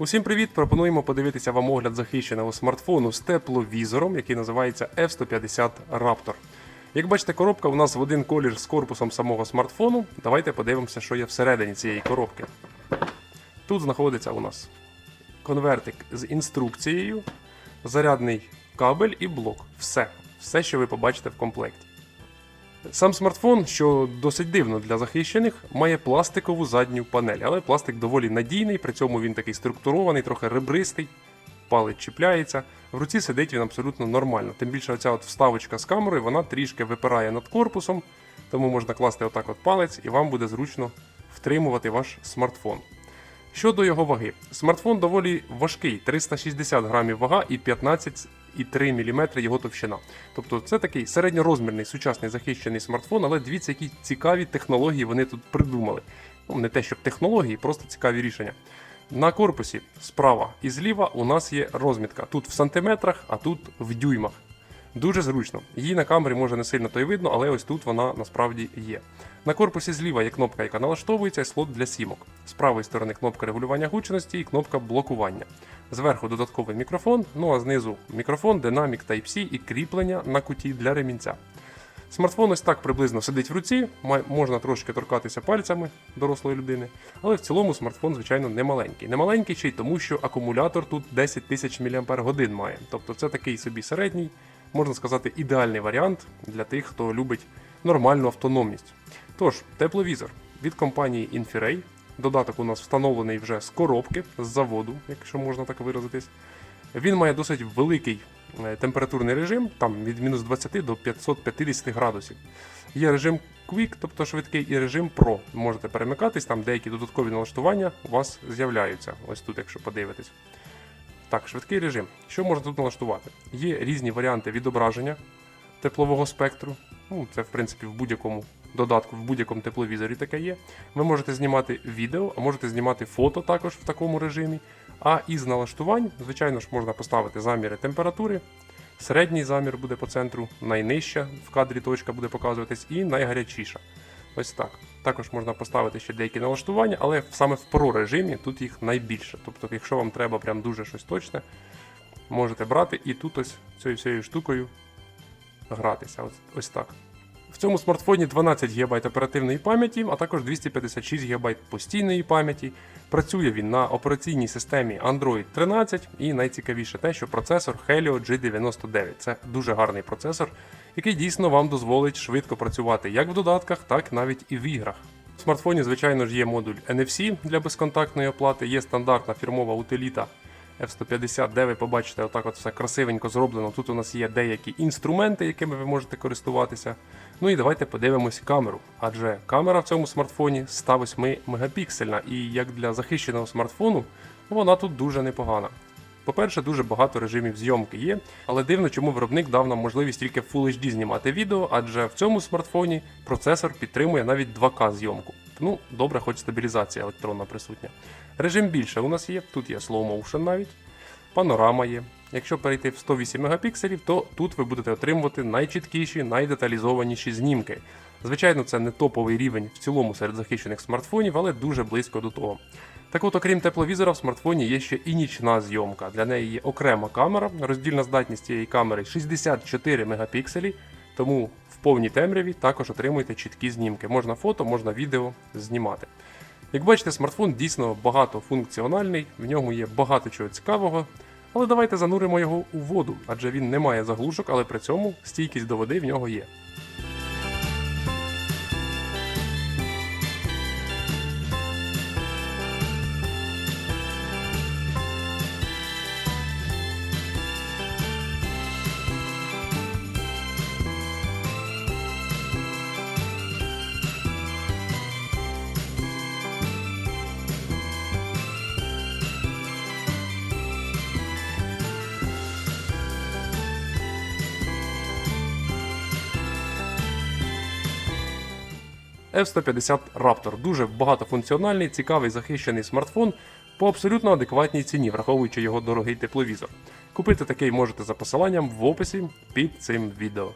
Усім привіт! Пропонуємо подивитися вам огляд захищеного смартфону з тепловізором, який називається F150 Raptor. Як бачите, коробка у нас в один колір з корпусом самого смартфону. Давайте подивимося, що є всередині цієї коробки. Тут знаходиться у нас конвертик з інструкцією, зарядний кабель і блок. Все. Все, що ви побачите в комплекті. Сам смартфон, що досить дивно для захищених, має пластикову задню панель, але пластик доволі надійний, при цьому він такий структурований, трохи ребристий, палець чіпляється. В руці сидить він абсолютно нормально. Тим більше оця от вставочка з камерою, вона трішки випирає над корпусом, тому можна класти отак от палець і вам буде зручно втримувати ваш смартфон. Щодо його ваги, смартфон доволі важкий, 360 грамів вага і 15,3 мм його товщина. Тобто це такий середньорозмірний сучасний захищений смартфон, але дивіться, які цікаві технології вони тут придумали. Ну, не те, щоб технології, просто цікаві рішення. На корпусі справа і зліва у нас є розмітка. Тут в сантиметрах, а тут в дюймах. Дуже зручно. Її на камері може не сильно то й видно, але ось тут вона насправді є. На корпусі зліва є кнопка, яка налаштовується, і слот для сімок. З правої сторони кнопка регулювання гучності і кнопка блокування. Зверху додатковий мікрофон, ну а знизу мікрофон, динамік Type-C і кріплення на куті для ремінця. Смартфон ось так приблизно сидить в руці, можна трошки торкатися пальцями дорослої людини, але в цілому смартфон, звичайно, не маленький. Не маленький ще й тому, що акумулятор тут 10 тисяч мАч має. Тобто це такий собі середній, можна сказати, ідеальний варіант для тих, хто любить нормальну автономність. Тож, тепловізор від компанії Infiray. Додаток у нас встановлений вже з коробки, з заводу, якщо можна так виразитись. Він має досить великий е, температурний режим, там від мінус 20 до 550 градусів. Є режим Quick, тобто швидкий, і режим Pro. Можете перемикатись, там деякі додаткові налаштування у вас з'являються. Ось тут, якщо подивитись. Так, швидкий режим. Що можна тут налаштувати? Є різні варіанти відображення теплового спектру. Ну, це, в принципі, в будь-якому додатку, в будь-якому тепловізорі таке є. Ви можете знімати відео, а можете знімати фото також в такому режимі. А із налаштувань, звичайно ж, можна поставити заміри температури. Середній замір буде по центру, найнижча в кадрі точка буде показуватись, і найгарячіша. Ось так. Також можна поставити ще деякі налаштування, але саме в Pro режимі тут їх найбільше. Тобто, якщо вам треба прям дуже щось точне, можете брати і тут ось цією всією штукою гратися. Ось, ось так. В цьому смартфоні 12 ГБ оперативної пам'яті, а також 256 ГБ постійної пам'яті. Працює він на операційній системі Android 13 і найцікавіше те, що процесор Helio G99. Це дуже гарний процесор, який дійсно вам дозволить швидко працювати як в додатках, так навіть і в іграх. В смартфоні, звичайно ж, є модуль NFC для безконтактної оплати, є стандартна фірмова утиліта F150, де ви побачите, отак от все красивенько зроблено. Тут у нас є деякі інструменти, якими ви можете користуватися. Ну і давайте подивимось камеру. Адже камера в цьому смартфоні 108 мегапіксельна, і як для захищеного смартфону, вона тут дуже непогана. По-перше, дуже багато режимів зйомки є, але дивно, чому виробник дав нам можливість тільки в Full HD знімати відео, адже в цьому смартфоні процесор підтримує навіть 2К зйомку. Ну, добре, хоч стабілізація електронна присутня. Режим більше у нас є, тут є slow motion навіть, панорама є. Якщо перейти в 108 мегапікселів, то тут ви будете отримувати найчіткіші, найдеталізованіші знімки. Звичайно, це не топовий рівень в цілому серед захищених смартфонів, але дуже близько до того. Так от, окрім тепловізора, в смартфоні є ще і нічна зйомка. Для неї є окрема камера. Роздільна здатність цієї камери 64 мегапікселі, тому в повній темряві також отримуєте чіткі знімки. Можна фото, можна відео знімати. Як бачите, смартфон дійсно багатофункціональний, в ньому є багато чого цікавого. Але давайте зануримо його у воду, адже він не має заглушок, але при цьому стійкість до води в нього є. F150 Raptor дуже багатофункціональний, цікавий захищений смартфон по абсолютно адекватній ціні, враховуючи його дорогий тепловізор. Купити такий можете за посиланням в описі під цим відео.